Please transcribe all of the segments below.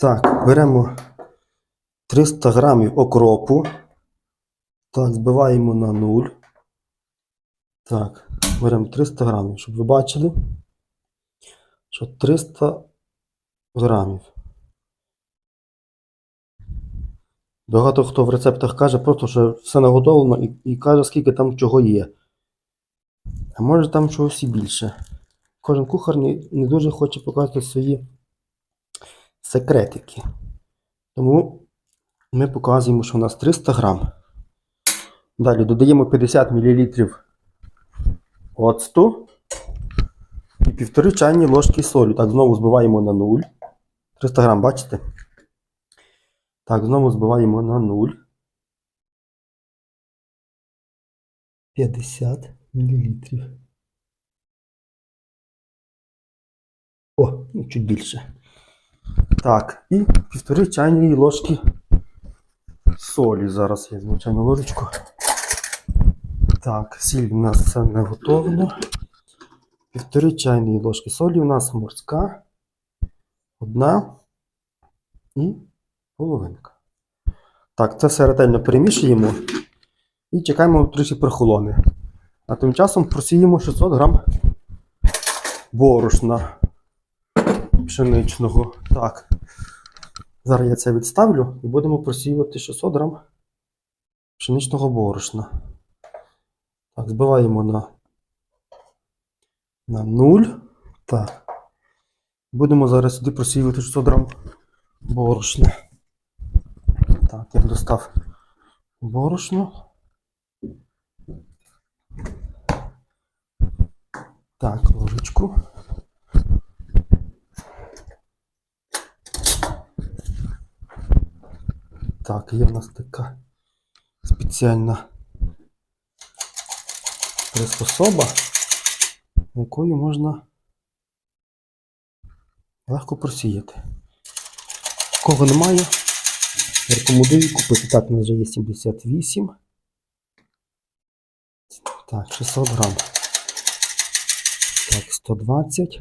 Так, беремо 300 грамів окропу. Так, збиваємо на 0. Так, беремо 300 грамів, щоб ви бачили, що 300 грамів. Багато хто в рецептах каже просто, що все наготовлено і, і каже, скільки там чого є. А може там чогось і більше. Кожен кухар не, не дуже хоче показувати свої секретики. Тому ми показуємо, що у нас 300 грам. Далі додаємо 50 мл оцту і півтори чайні ложки солі. Так, знову збиваємо на 0. 300 грам, бачите? Так, знову збиваємо на 0. 50 мл. О, ну, чуть більше. Так, і півтори чайні ложки солі. Зараз я візьму чайну ложечку. Так, сіль у нас все не готовно. Півтори чайні ложки солі у нас морська. Одна і половинка. Так, це все ретельно перемішуємо і чекаємо трішки прохолоне. А тим часом просіємо 600 грам борошна пшеничного. Так. Зараз я це відставлю і будемо просіювати 600 грам пшеничного борошна. Так, збиваємо на, на 0. Так. Будемо зараз сюди просіювати 600 грам борошна. Так, я достав борошно. Так, ложечку. Так, є в нас така спеціальна приспособа, якою можна легко просіяти. Кого немає, рекомендую купити. Так, у нас вже є 78. Так, 600 грам. Так, 120.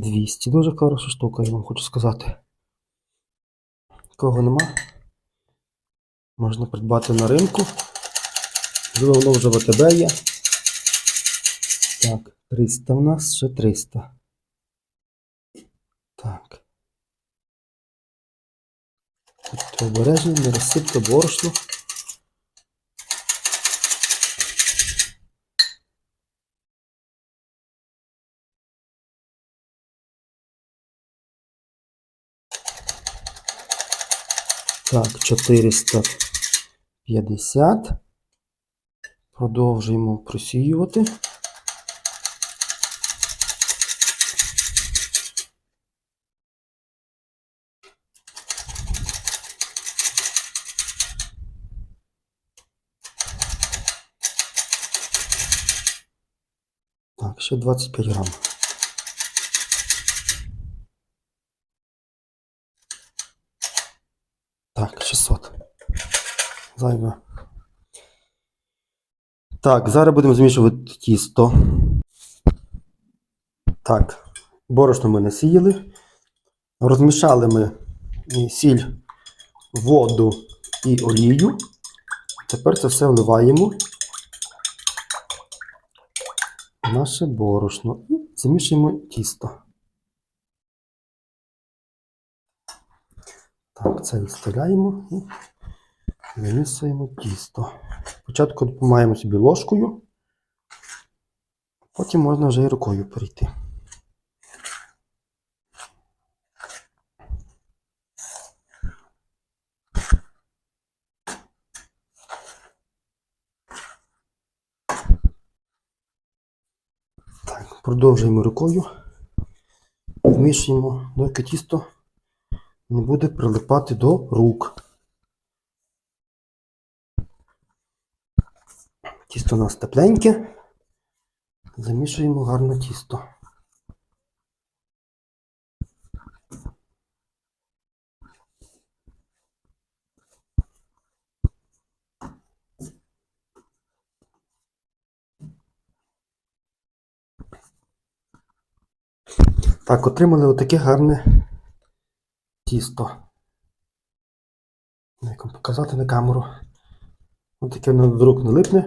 200. Дуже хороша штука, я вам хочу сказати. Кого нема, можна придбати на ринку. Можливо, воно вже в АТБ є. Так, 300 у нас, ще 300. Так. Будьте обережні, не розсипте борошно. Так, 450. Продовжуємо просіювати. Так, ще 25 грам. Так, 600. Зайве. Так, зараз будемо змішувати тісто. Так, борошно ми насіяли. Розмішали ми сіль, воду і олію. Тепер це все вливаємо в наше борошно і замішуємо тісто. Так, це відставляємо вимісуємо тісто. Спочатку допомагаємо собі ложкою, потім можна вже і рукою перейти. Так, продовжуємо рукою, вмішуємо, доки тісто не буде прилипати до рук. Тісто у нас тепленьке. Замішуємо гарно тісто. Так, отримали отаке гарне тісто. Як вам показати на камеру? Отаке воно друг не липне.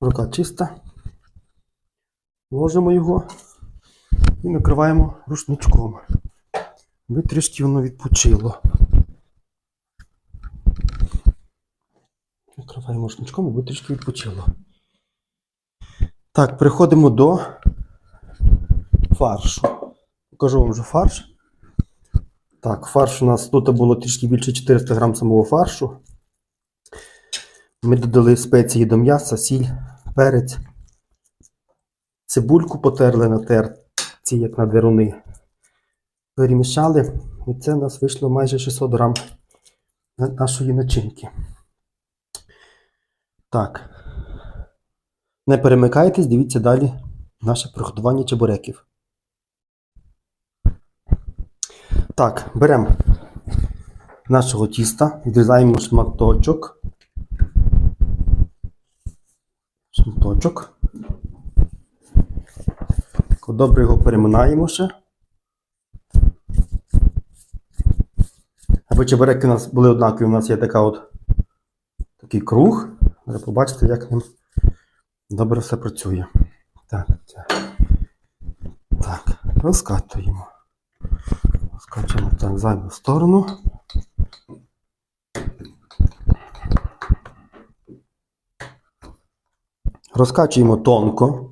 Рука чиста. Ложимо його і накриваємо рушничком. Аби трішки воно відпочило. Накриваємо рушничком, аби трішки відпочило. Так, переходимо до фаршу. Покажу вам вже фарш. Так, фарш у нас тут було трішки більше 400 грам самого фаршу. Ми додали спеції до м'яса, сіль, перець. Цибульку потерли на терці, як на деруни. Перемішали, і це у нас вийшло майже 600 грам нашої начинки. Так. Не перемикайтесь, дивіться далі наше приготування чебуреків. Так, беремо нашого тіста, відрізаємо шматочок. Шматочок. Добре його переминаємо ще. Аби чебуреки у нас були однакові, у нас є така от, такий круг. Зараз побачите, як ним добре все працює. Так, так, розкатуємо. Скачемо так зайву сторону. Розкачуємо тонко.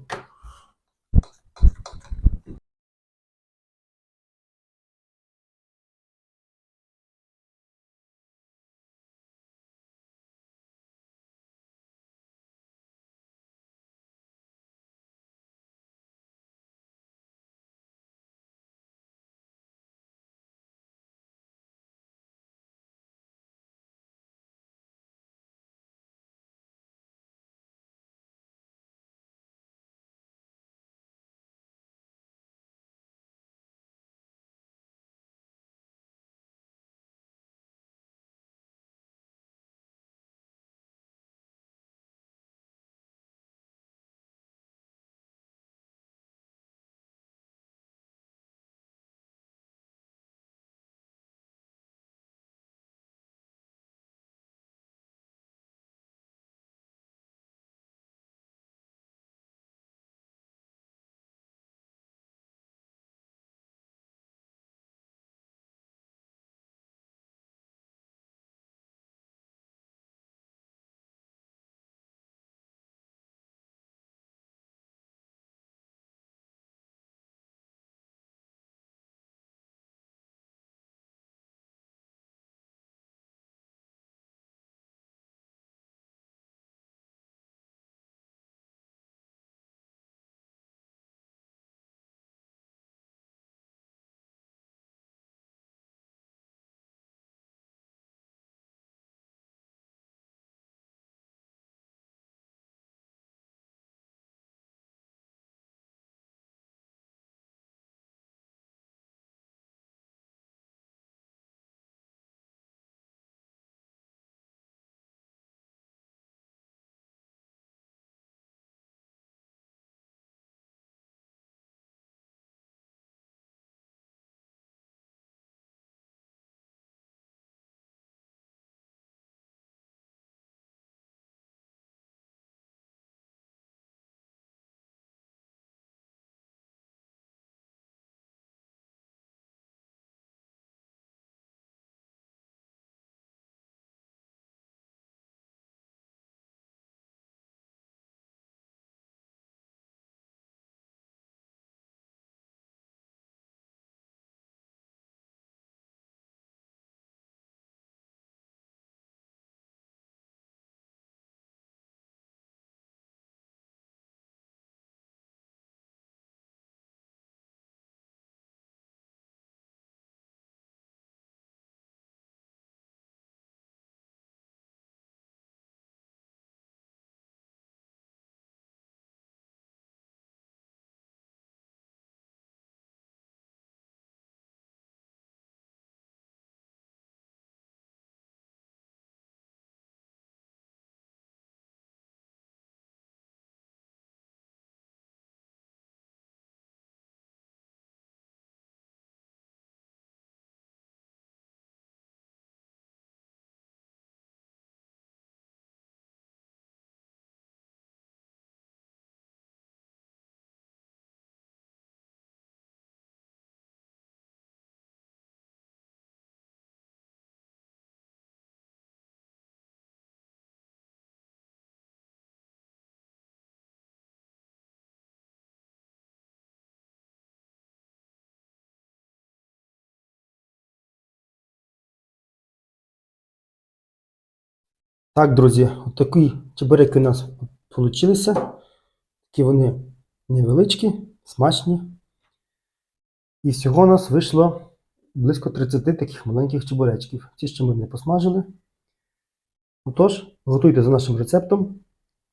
Так, друзі, от такі чебуреки у нас вийшли. Такі вони невеличкі, смачні. І всього у нас вийшло близько 30 таких маленьких чебуречків. Ті, що ми не посмажили. Отож, готуйте за нашим рецептом.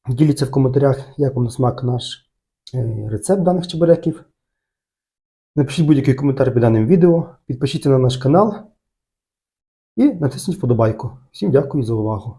Діліться в коментарях, як вам на смак наш е, рецепт даних чебуреків. Напишіть будь-який коментар під даним відео, підпишіться на наш канал і натисніть вподобайку. Всім дякую за увагу.